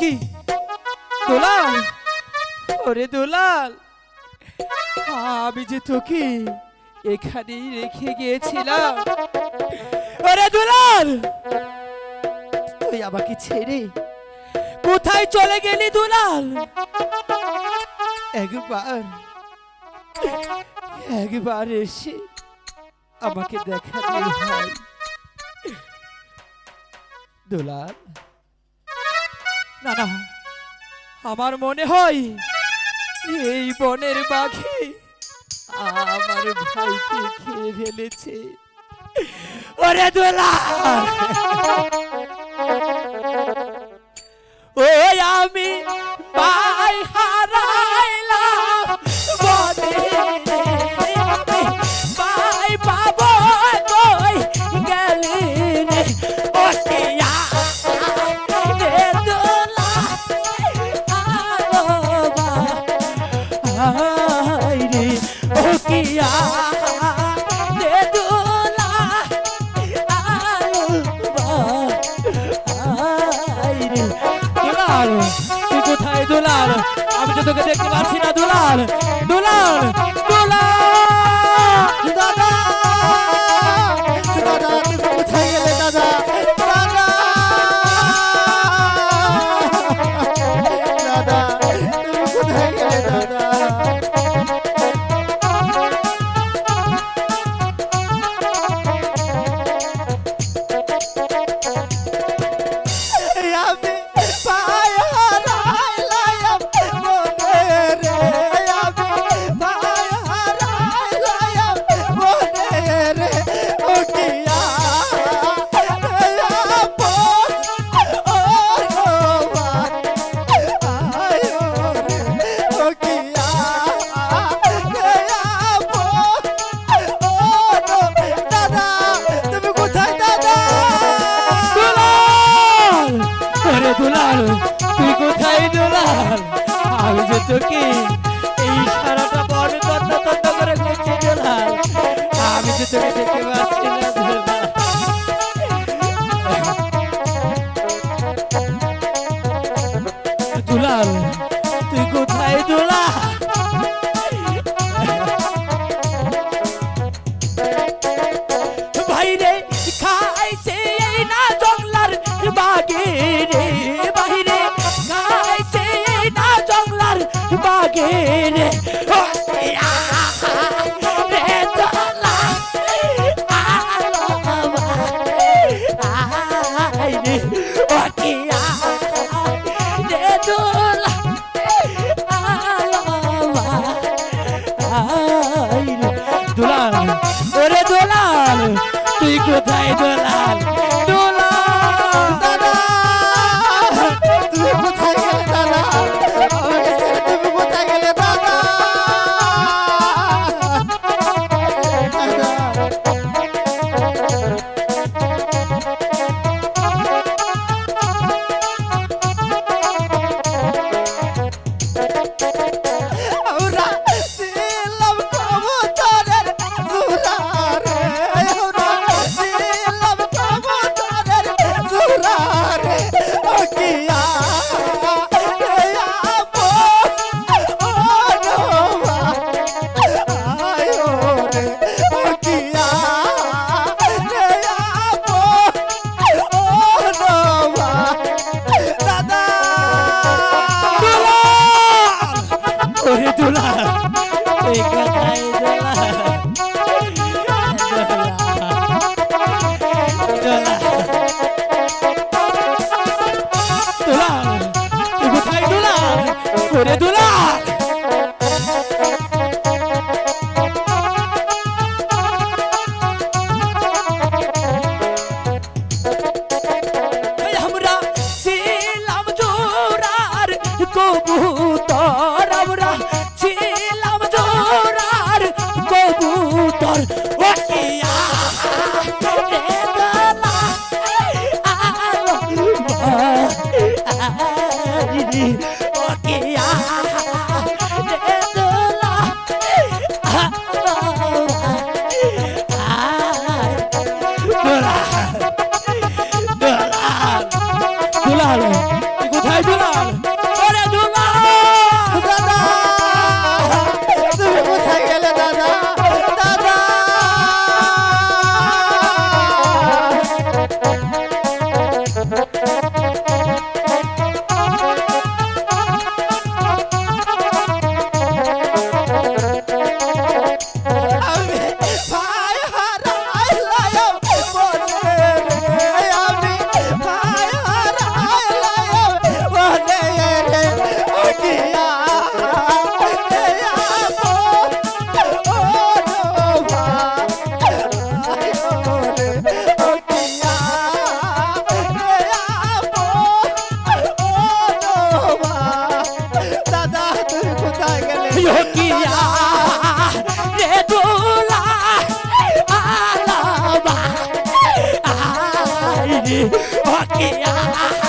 কি দোলাল? ওরে দোলাল। আমি যে তোকে এখানেই রেখে গিয়েছিলাম। ওরে দোলাল! তুই আমাকে ছেড়ে কোথায় চলে গেলি দোলাল? একবার একবার এসে আমাকে দেখা দিয়ে দুলাল না না। আমার মনে হয় এই বনের বাঘে আমার ভাইকে খেয়ে ফেলেছে। ওরে দোলা! ওই আমি তোকে দেখতে পাচ্ছি না দুলাল। আমি যে তোকে এই সারাটা বন তন্ন তন্ন করে ঘুরছি আমি যে তোকে দেখে কোথায় দোলাল দোলাল, দাদা, তুমি কোথায় গেলে দাদা? আমাকে ছেড়ে তুমি কোথায় গেলে দাদা? দাদা। কবুতর আমরা ছিলাম জোরার কবুতর Yeah. ওকিয়া রে